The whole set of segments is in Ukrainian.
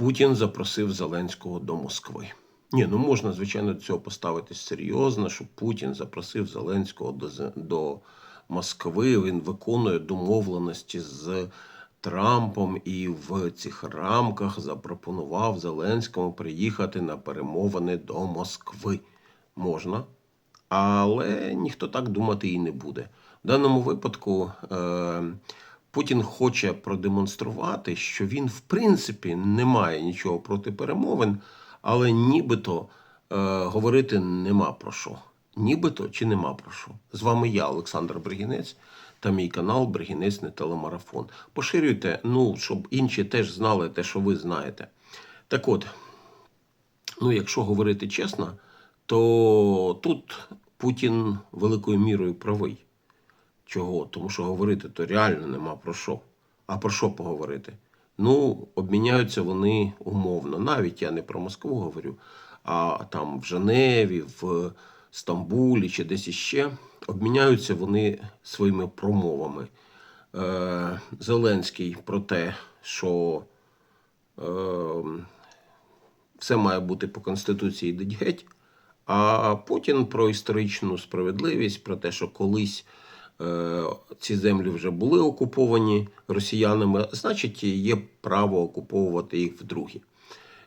Путін запросив Зеленського до Москви. Ні, ну можна, звичайно, до цього поставитись серйозно, що Путін запросив Зеленського до, до Москви. Він виконує домовленості з Трампом і в цих рамках запропонував Зеленському приїхати на перемовини до Москви. Можна, але ніхто так думати і не буде. В даному випадку е, Путін хоче продемонструвати, що він, в принципі, не має нічого проти перемовин, але нібито е, говорити нема про що. Нібито чи нема про що. З вами я, Олександр Бригінець, та мій канал Бригінець не телемарафон. Поширюйте, ну, щоб інші теж знали те, що ви знаєте. Так от, ну, якщо говорити чесно, то тут Путін великою мірою правий. Чого? Тому що говорити то реально нема про що. А про що поговорити? Ну, обміняються вони умовно. Навіть я не про Москву говорю, а там в Женеві, в Стамбулі чи десь іще. Обміняються вони своїми промовами. Е, Зеленський про те, що е, все має бути по Конституції йдуть геть. А Путін про історичну справедливість, про те, що колись ці землі вже були окуповані росіянами, значить, є право окуповувати їх вдруге.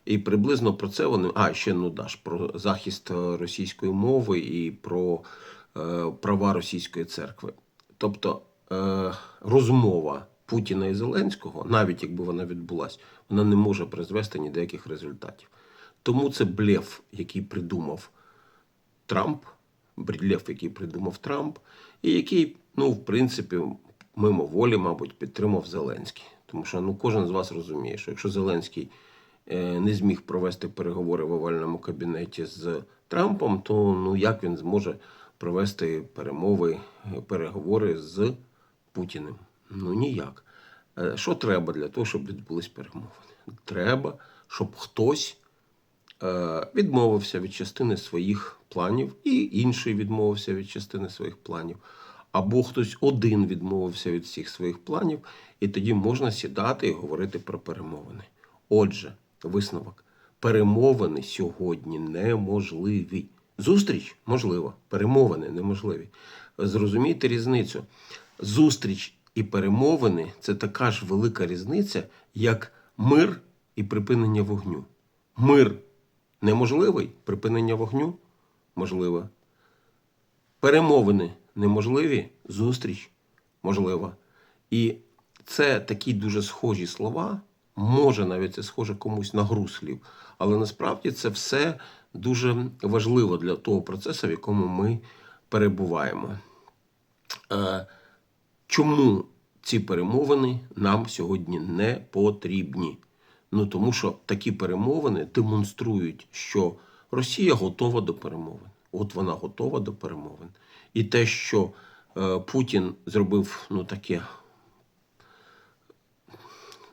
І приблизно про це вони. А, ще ну даш про захист е, російської мови і про е, права російської церкви. Тобто е, розмова Путіна і Зеленського, навіть якби вона відбулася, вона не може призвести ні до яких результатів. Тому це блеф, який придумав Трамп, блеф, який придумав Трамп, і який, ну, в принципі, мимоволі, мабуть, підтримав Зеленський. Тому що ну, кожен з вас розуміє, що якщо Зеленський е, не зміг провести переговори в овальному кабінеті з Трампом, то ну, як він зможе провести перемови, е, переговори з Путіним? Ну ніяк. Е, Що треба для того, щоб відбулись перемовини? Треба, щоб хтось відмовився від частини своїх планів, і інший відмовився від частини своїх планів. Або хтось один відмовився від всіх своїх планів, і тоді можна сідати і говорити про перемовини. Отже, висновок: перемовини сьогодні неможливі. Зустріч можлива, перемовини неможливі. Зрозумійте різницю. Зустріч і перемовини це така ж велика різниця, як мир і припинення вогню. Мир неможливий, припинення вогню можливе. Перемовини неможливі, зустріч можлива. І це такі дуже схожі слова. Може, навіть це схоже комусь на гру слів. Але насправді це все дуже важливо для того процесу, в якому ми перебуваємо. Е, Чому ці перемовини нам сьогодні не потрібні? Ну тому що такі перемовини демонструють, що Росія готова до перемовин. От вона готова до перемовин. І те, що е, Путін зробив ну таке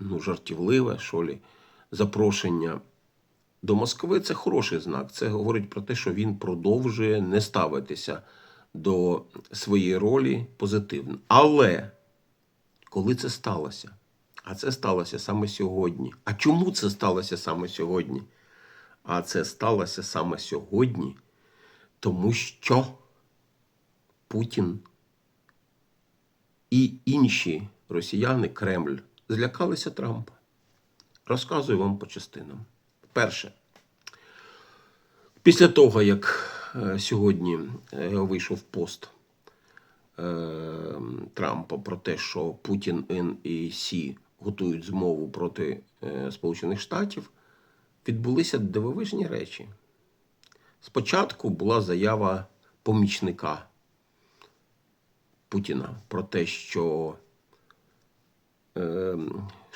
ну, жартівливе, що лі, запрошення до Москви, це хороший знак. Це говорить про те, що він продовжує не ставитися до своєї ролі позитивно. Але коли це сталося? А це сталося саме сьогодні. А чому це сталося саме сьогодні? А це сталося саме сьогодні, тому що Путін і інші росіяни, Кремль, злякалися Трампа. Розказую вам по частинам. Перше, після того, як е, сьогодні е, вийшов пост е, Трампа про те, що Путін і Сі готують змову проти е, Сполучених Штатів, відбулися дивовижні речі. Спочатку була заява помічника Путіна про те, що е,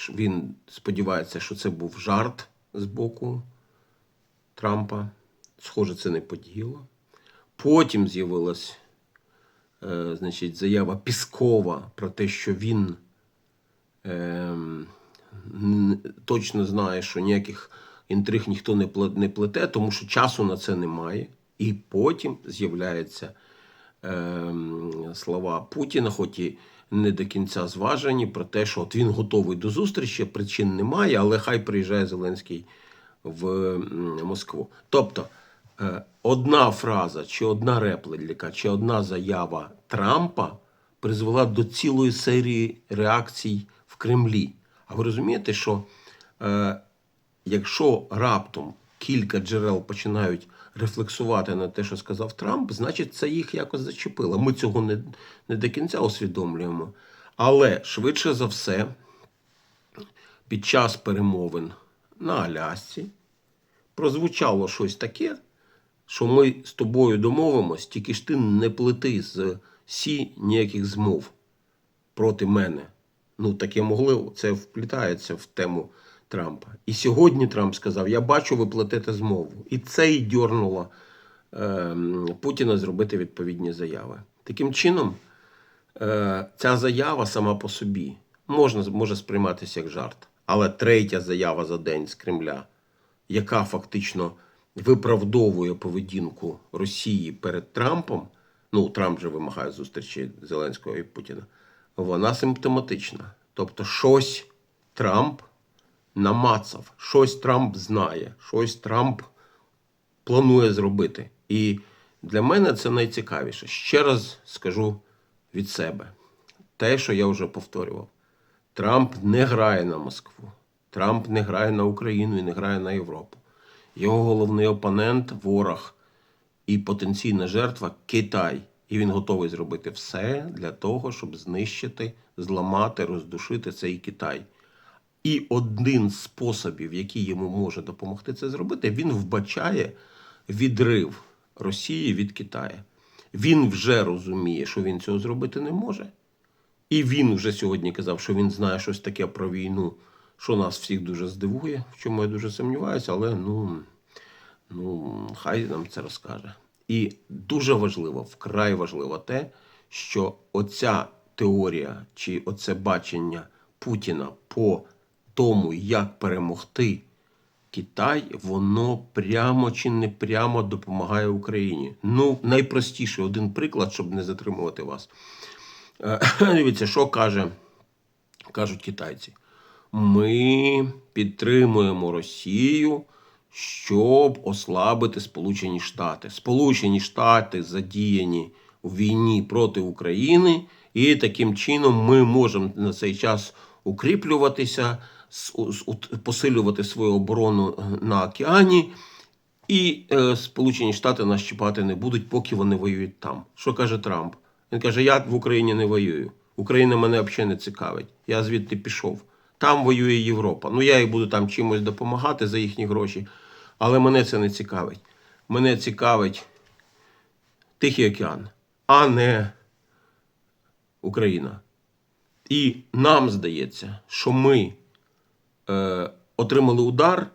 він сподівається, що це був жарт з боку Трампа. Схоже, це не подіяло. Потім з'явилась е, значить, заява Піскова про те, що він точно знає, що ніяких інтриг ніхто не плете, тому що часу на це немає. І потім з'являються е, слова Путіна, хоч і не до кінця зважені про те, що от він готовий до зустрічі, причин немає, але хай приїжджає Зеленський в Москву. Тобто, е, одна фраза, чи одна репліка, чи одна заява Трампа призвела до цілої серії реакцій в Кремлі. А ви розумієте, що е, якщо раптом кілька джерел починають рефлексувати на те, що сказав Трамп, значить це їх якось зачепило. Ми цього не, не до кінця усвідомлюємо. Але швидше за все, під час перемовин на Алясці прозвучало щось таке, що ми з тобою домовимось, тільки ж ти не плети з Сі ніяких змов проти мене. Ну, таке могли, це вплітається в тему Трампа. І сьогодні Трамп сказав: Я бачу, ви плетете змову. І це й дьорнуло е, Путіна зробити відповідні заяви. Таким чином, е, ця заява сама по собі можна, може сприйматися як жарт. Але третя заява за день з Кремля, яка фактично виправдовує поведінку Росії перед Трампом, ну Трамп же вимагає зустрічі Зеленського і Путіна, вона симптоматична. Тобто, щось Трамп намацав, щось Трамп знає, щось Трамп планує зробити. І для мене це найцікавіше. Ще раз скажу від себе те, що я вже повторював. Трамп не грає на Москву, Трамп не грає на Україну і не грає на Європу. Його головний опонент, ворог і потенційна жертва Китай. І він готовий зробити все для того, щоб знищити, зламати, роздушити цей Китай. І один з способів, який йому може допомогти це зробити, він вбачає відрив Росії від Китаю. Він вже розуміє, що він цього зробити не може. І він вже сьогодні казав, що він знає щось таке про війну, що нас всіх дуже здивує, в чому я дуже сумніваюся, але ну, ну хай нам це розкаже. І дуже важливо, вкрай важливо те, що оця теорія чи оце бачення Путіна по тому, як перемогти Китай, воно прямо чи не прямо допомагає Україні. Ну, найпростіший один приклад, щоб не затримувати вас. Е, Дивіться, що каже, кажуть китайці. Ми підтримуємо Росію, щоб ослабити Сполучені Штати. Сполучені Штати задіяні у війні проти України, і таким чином ми можемо на цей час укріплюватися, посилювати свою оборону е, на океані. І е, Сполучені Штати нас чіпати не будуть, поки вони воюють там. Що каже Трамп? Він каже: Я в Україні не воюю. Україна мене взагалі не цікавить. Я звідти пішов. Там воює Європа. Ну я їй буду там чимось допомагати за їхні гроші. Але мене це не цікавить. Мене цікавить Тихий океан, а не Україна. І нам здається, що ми е, отримали удар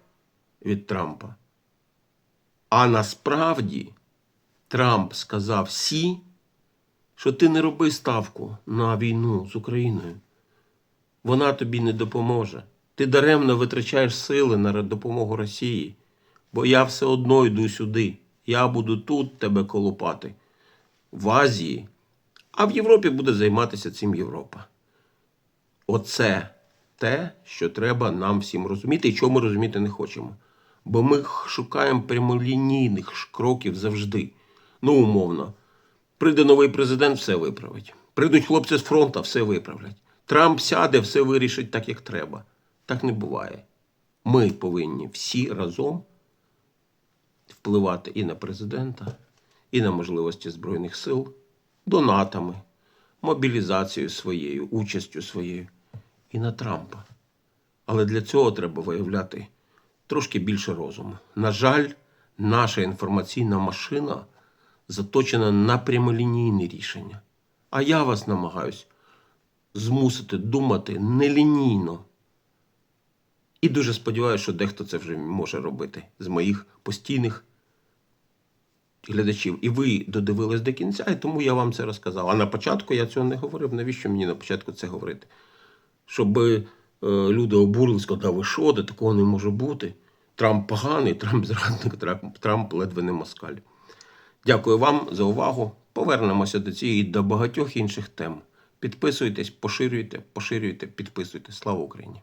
від Трампа. А насправді Трамп сказав Сі, що ти не роби ставку на війну з Україною. Вона тобі не допоможе. Ти даремно витрачаєш сили на допомогу Росії, бо я все одно йду сюди. Я буду тут тебе колупати в Азії, а в Європі буде займатися цим Європа. Оце те, що треба нам всім розуміти, і чого ми розуміти не хочемо. Бо ми шукаємо прямолінійних кроків завжди. Ну, умовно. Прийде новий президент, все виправить. Прийдуть хлопці з фронту, все виправлять. Трамп сяде, все вирішить так, як треба. Так не буває. Ми повинні всі разом впливати і на президента, і на можливості Збройних сил, донатами, мобілізацією своєю, участю своєю, і на Трампа. Але для цього треба виявляти трошки більше розуму. На жаль, наша інформаційна машина заточена на прямолінійні рішення. А я вас намагаюсь змусити думати нелінійно. І дуже сподіваюся, що дехто це вже може робити з моїх постійних глядачів. І ви додивились до кінця, і тому я вам це розказав. А на початку я цього не говорив. Навіщо мені на початку це говорити? Щоб е, люди обурились, сказали, ви що, де такого не може бути. Трамп поганий, Трамп зрадник, Трамп, Трамп ледве не москаль. Дякую вам за увагу. Повернемося до цієї і до багатьох інших тем. Підписуйтесь, поширюйте, поширюйте, підписуйте. Слава Україні!